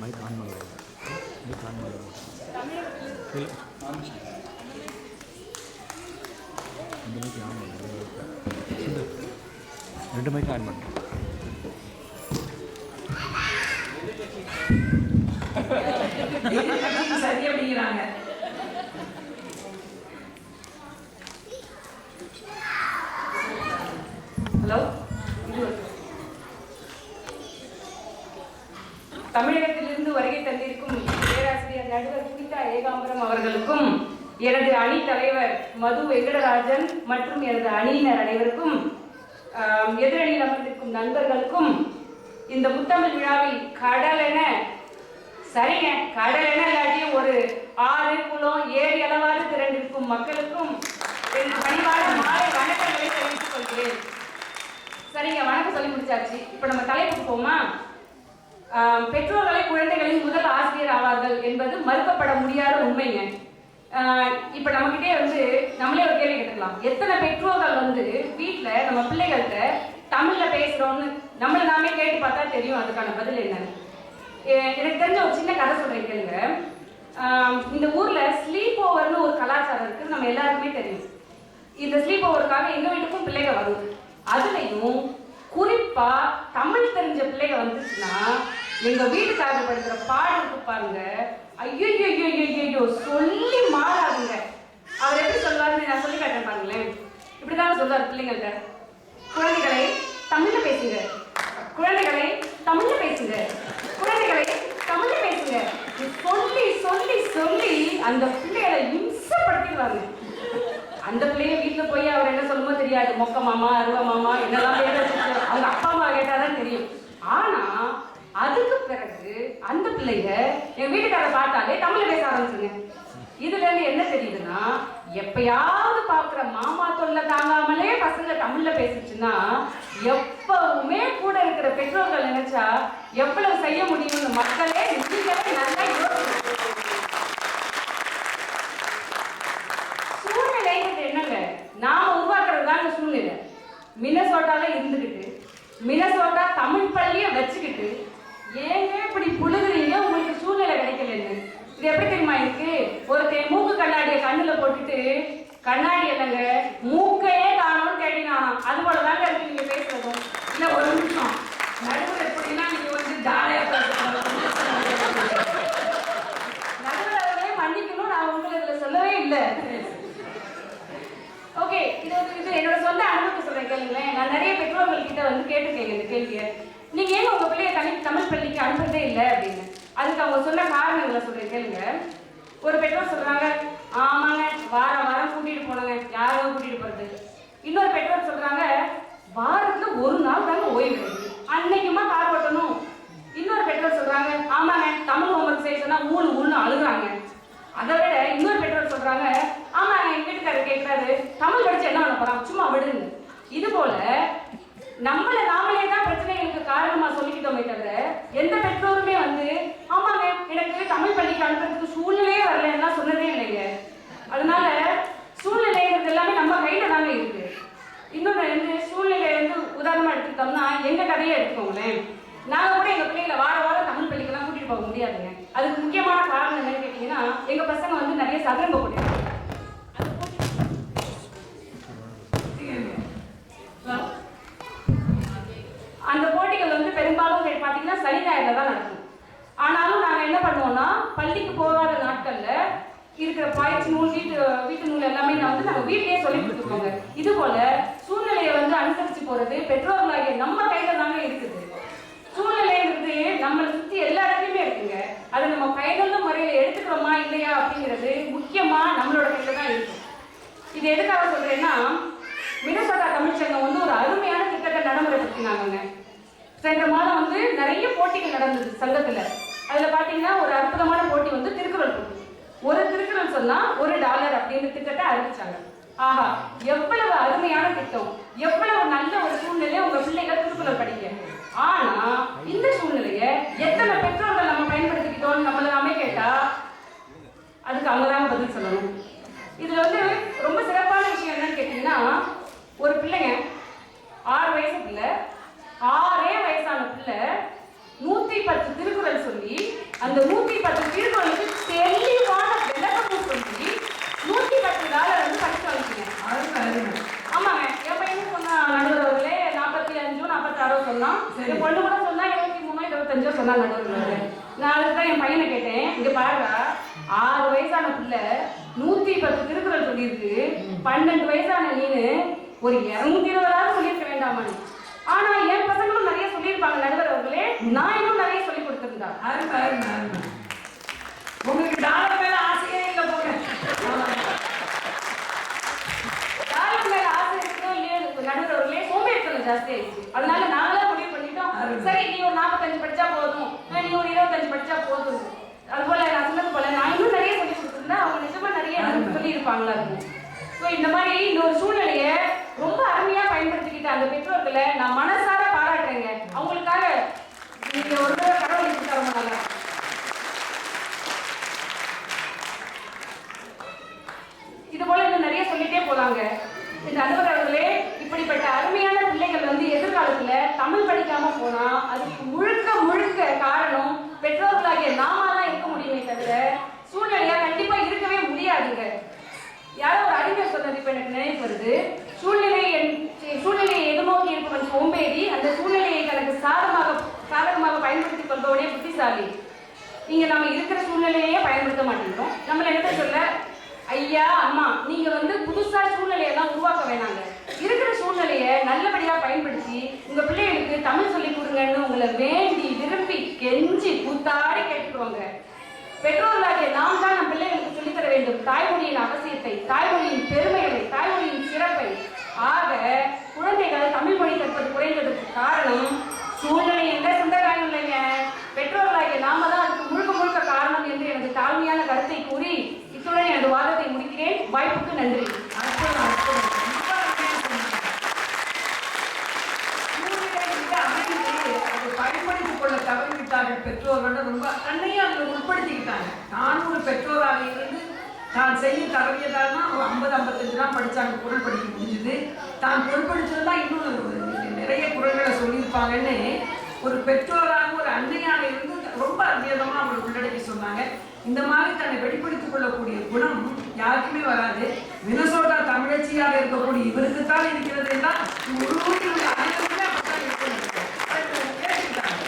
Mic on பண்ணுவோம் mic on பண்ணுவோம் இல்லை ரெண்டு மைக் ஆன் பண்ணுவோம் ரெண்டு மைக் ஆன் பண்ணுறோம் சரி அப்படிங்கிறாங்க ஹலோ இருந்து வருகை தந்திருக்கும் பேராசிரியர் நடுவர் புனிதா ஏகாம்பரம் அவர்களுக்கும் எனது அணி தலைவர் மது வெங்கடராஜன் மற்றும் எனது அணியினர் அனைவருக்கும் எதிரணியில் அமர்ந்திருக்கும் நண்பர்களுக்கும் இந்த முத்தமிழ் விழாவில் என சரிங்க கடல் என இல்லாட்டியும் ஒரு ஆறு குளம் ஏரி அளவாறு திரண்டிருக்கும் மக்களுக்கும் என் பணிவான மாலை வணக்கங்களை தெரிவித்துக் கொள்கிறேன். சரிங்க வணக்கம் சொல்லி முடிச்சாச்சு. இப்போ நம்ம தலைப்புக்கு போமா பெற்றோர்களை குழந்தைகளின் முதல் ஆசிரியர் ஆவார்கள் என்பது மறுக்கப்பட முடியாத உண்மைங்க. ஆஹ், இப்ப நம்மகிட்டே வந்து நம்மளே ஒரு கேள்வி கேட்டுக்கலாம். எத்தனை பெற்றோர்கள் வந்து வீட்டுல நம்ம பிள்ளைகள்கிட்ட தமிழ்ல பேசுறோம்னு நம்மள நாமே கேட்டு பார்த்தா தெரியும் அதுக்கான பதில் என்ன? எனக்கு தெரிஞ்ச ஒரு சின்ன கதை சொல்றேன் கேளுங்க. இந்த ஊர்ல ஸ்லீப் ஓவர்னு ஒரு கலாச்சாரம் இருக்கு நம்ம எல்லாருக்குமே தெரியும். இந்த ஸ்லீப் ஓவருக்காக எங்க வீட்டுக்கும் பிள்ளைங்க வரும் அதுலயும் குறிப்பா பிள்ளைங்க வந்துச்சுன்னா எங்க வீட்டுக்காரர் படுத்துற பாடு இருக்கு பாருங்க. ஐயோ ஐயோ ஐயோ சொல்லி மாறாதுங்க. அவர் எப்படி சொல்லுவாருன்னு நான் சொல்லி காட்டேன் பாருங்களேன். இப்படிதான் சொல்லுவார் பிள்ளைங்கள்ட்ட. குழந்தைகளை தமிழ்ல பேசுங்க. குழந்தைகளை தமிழ்ல பேசுங்க. குழந்தைகளை தமிழ்ல பேசுங்க. சொல்லி சொல்லி சொல்லி அந்த பிள்ளைகளை இம்சப்படுத்திடுவாங்க. அந்த பிள்ளைய வீட்டுல போய் அவர் என்ன சொல்லுமோ தெரியாது. மொக்க மாமா அருவ மாமா என்னெல்லாம் பேர் அவங்க அப்பா அம்மா கேட்டாதான் தெரியும். ஆனா அதுக்கு பிறகு அந்த பிள்ளைங்க என் வீட்டுக்கார பார்த்தாலே தமிழ்ல பேச ஆரம்பிச்சுங்க. இதுல இருந்து என்ன தெரியுதுன்னா எப்பயாவது பாக்குற மாமா தொல்லை தாங்காமலே பசங்க தமிழ்ல பேசுச்சுன்னா எப்பவுமே கூட இருக்கிற பெற்றோர்கள் நினைச்சா எவ்வளவு செய்ய முடியும்னு மக்களே நீங்களே நல்லா யோசிச்சு சூழ்நிலைங்கிறது என்னங்க நாம உருவாக்குறது தாங்க சூழ்நிலை மினசோட்டால இருந்துகிட்டு மினசோட்டா தமிழ் பள்ளிய வச்சுக்கிட்டு ஏங்க இப்படி புழுகுறீங்க உங்களுக்கு சூழ்நிலை கிடைக்கலன்னு இது எப்படி தெரியுமா இருக்கு ஒருத்தன் மூக்கு கண்ணாடியை கொடுத்து கண்ணாடி இல்லைங்க மூக்கையே காணோம்னு கேட்டீங்களாம். அது போல தாங்க இருக்கு நீங்க பேசுறதும். இல்ல ஒரு நிமிஷம். நடுவில் எப்படின்னா நீங்க வந்து ஜாலியா நடுவில் அவர்களே மன்னிக்கணும் நான் உங்களை இதுல சொல்லவே இல்லை. ஓகே இது வந்து இது என்னோட சொந்த அனுபவத்தை சொல்றேன் கேளுங்களேன். நான் நிறைய பெற்றோர்கள் கிட்ட வந்து கேட்டிருக்கேன் இந்த கேள்வியை. நீங்க ஏன் உங்க பிள்ளைய தனி தமிழ் பள்ளிக்கு அனுப்புறதே இல்லை அப்படின்னு. அதுக்கு அவங்க சொன்ன காரணங்களை சொல்றேன் கேளுங்க. ஒரு பெற்றோர் சொல்றாங்க ஆமாங்க வாரம் வாரம் கூட்டிட்டு போனாங்க யாரும் கூட்டிட்டு போறது? இன்னொரு பெற்றோர் சொல்றாங்க வாரத்துல ஒரு நாள் தாங்க ஓய்வு இருக்கு அன்னைக்குமா கார் ஓட்டணும். இன்னொரு பெற்றோர் சொல்றாங்க ஆமாங்க தமிழ் ஹோம்ஒர்க் செய்ய சொன்னா மூணு மூணு அழுகுறாங்க. அதை விட இன்னொரு பெற்றோர் சொல்றாங்க ஆமாங்க எங்க வீட்டுக்காரர் கேட்கிறாரு தமிழ் படிச்சு என்ன பண்ண போறான்? சும்மா விடுங்க. இது போல நம்மள நாமளே தான் பிரச்சனைகளுக்கு காரணமா சொல்லிக்கிட்டோமே தவிர எந்த பெற்றோருமே வந்து ஆமாங்க எனக்கு தமிழ் பள்ளிக்கு அனுப்புறதுக்கு சூழ்நிலையே வரலன்னா சொன்னதே இல்லைங்க. அதனால சூழ்நிலைங்கிறது எல்லாமே நம்ம கையில தாங்க இருக்கு. இன்னொன்று வந்து சூழ்நிலை வந்து உதாரணமா எடுத்துக்கிட்டோம்னா எங்க கதையை எடுத்துக்கோங்களேன். நாங்க கூட எங்க பிள்ளைகளை வார வாரம் தமிழ் பள்ளிக்கெல்லாம் கூட்டிட்டு போக முடியாதுங்க. அதுக்கு முக்கியமான காரணம் என்னன்னு கேட்டீங்கன்னா எங்க பசங்க வந்து நிறைய சதுரங்க போட்டிருக்காங்க அந்த போட்டிகள் வந்து பெரும்பாலும் கே- பாத்தீங்கன்னா சனி ஞாயிறுல தான் நடக்கும் ஆனாலும் நாங்க என்ன பண்ணுவோம்னா பள்ளிக்கு போகாத நாட்கள்ல இருக்கிற பாய்ச்சி நூல் வீட்டு வீட்டு நூல் எல்லாமே நான் வந்து நாங்கள் வீட்டிலேயே சொல்லி கொடுத்துருக்கோங்க. இது போல சூழ்நிலையை வந்து அனுசரிச்சு போறது பெற்றோர்களாகிய நம்ம கையில தாங்க இருக்குது. சூழ்நிலைங்கிறது நம்மளை சுற்றி எல்லா இடத்துலையுமே இருக்குங்க. அதை நம்ம பயனுள்ள முறையில் எடுத்துக்கிறோமா இல்லையா அப்படிங்கிறது முக்கியமா நம்மளோட கையில தான் இருக்கு இது எதுக்காக சொல்றேன்னா மினசோட்டா தமிழ்ச்சங்கம் வந்து ஒரு அருமையான திட்டத்தை நடைமுறைப்படுத்தினாங்க சென்ற மாதம் வந்து நிறைய போட்டிகள் நடந்தது சங்கத்துல. அதுல பாத்தீங்கன்னா ஒரு அற்புதமான போட்டி வந்து திருக்குறள் போட்டி. திருக்குறள் ஒரு டாலர் அப்படின்னு திட்டத்தை அறிவிச்சாங்க. ஆஹா எவ்வளவு அருமையான திட்டம். எவ்வளவு நல்ல ஒரு சூழ்நிலை உங்க பிள்ளைகள் திருக்குறள் படிக்க ஆனா இந்த சூழ்நிலையை எத்தனை பெற்றோர்கள் நம்ம பயன்படுத்திக்கிட்டோம் நம்மள நாமே கேட்டா அதுக்கு அவங்க பதில் சொல்லணும். இதுல வந்து ரொம்ப சிறப்பான விஷயம் என்னன்னு கேட்டீங்கன்னா ஒரு பிள்ளைங்க ஆறு வயசு பிள்ளை ஆறே வயசான பிள்ளை நூத்தி பத்து திருக்குறள் சொல்லி அந்த நூத்தி பத்து திருக்குறளுக்கு தெளிவான விளக்கமும் சொல்லி நூத்தி பத்து டாலர் வந்து படிச்சு வாங்கிக்கிறேன் அருமை அருமை ஆமாங்க என் பையனும் சொன்னா நடுவர்களே நாற்பத்தி அஞ்சோ நாற்பத்தாறோ சொன்னான் சரி. என் பொண்ணு கூட சொன்னா இருபத்தி மூணோ இருபத்தஞ்சோ சொன்னா நடுவில் நான் அதுக்கு என் பையனை கேட்டேன் இங்க பாருடா ஆறு வயசான பிள்ளை நூத்தி பத்து திருக்குறள் சொல்லியிருக்கு. பன்னெண்டு வயசான நீனு ஒரு இரநூத்தி இருபதாவது சொல்லியிருக்க வேண்டாமா ஆனா என் பசங்களும் நிறைய சொல்லியிருப்பாங்க நடுவர் அவர்களே. நான் இன்னும் நிறைய சொல்லி கொடுத்துருந்தா. உங்களுக்கு டாலர் மேல ஆசையே இல்லை போங்க யாருக்கு மேல ஆசை இருக்கோ இல்லையோ நடுவர் அவர்களே சோம்பேறித்தனம் ஜாஸ்தி ஆயிடுச்சு அதனால நாங்களா முடிவு பண்ணிட்டோம் அருமை. சரி நீ ஒரு நாற்பத்தஞ்சு படிச்சா போதும் அஹ் நீ ஒரு இருபத்தஞ்சு படிச்சா போதும் அது போல நான் சொன்னது போல நான் இன்னும் நிறைய சொல்லி கொடுத்துருந்தா அவங்க நிஜமா நிறைய எனக்கு சொல்லி இருப்பாங்களா இருக்கும் ஸோ இந்த மாதிரி இந்த ஒரு சூழ்நிலையை ரொம்ப அருமையாக பயன்படுத்திக்கிட்ட அந்த பெற்றோர்களை நான் மனசார பாராட்டுறேங்க. அவங்களுக்காக நீங்க ஒரு தடவை கடவுள் எடுத்து ரொம்ப நல்லா. இது போல இன்னும் நிறைய சொல்லிட்டே போலாங்க. இந்த அன்பர்களே இப்படிப்பட்ட அருமையான பிள்ளைகள் வந்து எதிர்காலத்துல தமிழ் படிக்காம போனா அதுக்கு முழுக்க முழுக்க காரணம் பெற்றோர்களாகிய நாம தான் இருக்க முடியுமே தவிர சூழ்நிலையா கண்டிப்பா எனக்கு நினைவு வருது. சூழ்நிலை என்- சூழ்நிலையை எதிர்நோக்கி இருப்பவன் சோம்பேறி அந்த சூழ்நிலையை தனக்கு சாதகமாக சாதகமாக பயன்படுத்தி கொள்பவனே புத்திசாலி. இங்க நம்ம இருக்கிற சூழ்நிலையே பயன்படுத்த மாட்டேங்கிறோம் நம்மள என்ன சொல்ல? ஐயா அம்மா நீங்க வந்து புதுசா சூழ்நிலையெல்லாம் உருவாக்க வேணாங்க. இருக்கிற சூழ்நிலையை நல்லபடியா பயன்படுத்தி உங்க பிள்ளைகளுக்கு தமிழ் சொல்லி கொடுங்கன்னு உங்களை வேண்டி விரும்பி கெஞ்சி கூத்தாடி கேட்டுக்குவாங்க. பெற்றோர்களாகிய நாம் தான் நம் பிள்ளைகளுக்கு சொல்லித்தர வேண்டும். தாய்மொழியின் அவசியத்தை தாய்மொழி பெருமைகளை தாய்மொழியின் சிறப்பை ஆக குழந்தைகள் தமிழ் மொழி கற்பது குறைந்ததற்கு காரணம் சூழ்நிலை எந்த சொந்தக்காயம் இல்லைங்க பெற்றோர்களாகிய நாம தான் அதுக்கு முழுக்க முழுக்க காரணம் என்று எனது தாழ்மையான கருத்தை கூறி இத்துடன் எனது வாதத்தை முடிக்கிறேன் வாய்ப்புக்கு நன்றி அற்புதம் அற்புதம் ரொம்ப அருமையா சொன்னீங்க. சூழ்நிலை வந்து அமைந்து அதை பயன்படுத்திக் கொள்ள தவறிவிட்டார்கள் பெற்றோர்கள் ரொம்ப தன்னையும் அதில் உட்படுத்திக்கிட்டாங்க. நானும் ஒரு பெற்றோராக இருந்து தான் செய்ய தவறியதால் தான் ஒரு ஐம்பது ஐம்பத்தஞ்சு தான் படித்தாங்க குரல் படிக்க முடிஞ்சுது. தான் குரல் படிச்சிருந்தா இன்னும் நிறைய குரல்களை சொல்லியிருப்பாங்கன்னு ஒரு பெற்றோராக ஒரு அன்னையாக இருந்து ரொம்ப அற்புதமாக அவங்க உள்ளடக்கி சொன்னாங்க. இந்த மாதிரி தன்னை வெளிப்படுத்திக் கொள்ளக்கூடிய குணம் யாருக்குமே வராது. மினசோட்டா தமிழச்சியாக இருக்கக்கூடிய இவருக்கு தான் இருக்கிறது என்றால் ஒரு ஊரில் அனைவருமே அப்படித்தான் இருக்கணும் கேட்டுக்கிட்டாங்க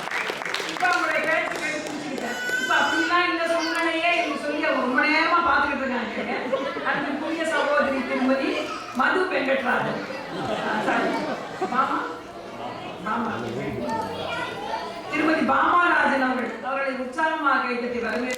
இப்ப அவங்களுடைய கேட்டு புரிஞ்சுக்கிட்டேன் இப்ப அப்படிலாம் இந்த சூழ்நிலையே என்று சொல்லி ரொம்ப நேரமா பார்த்துக்கிட்டு இருக்காங்க சகோதரி திருமதி மது வெங்கட்ராஜன். மாமா? திருமதி பாமாராஜன் அவர்கள் அவர்களை உற்சாகமாக கைத்தட்டி வரவேற்குமாறு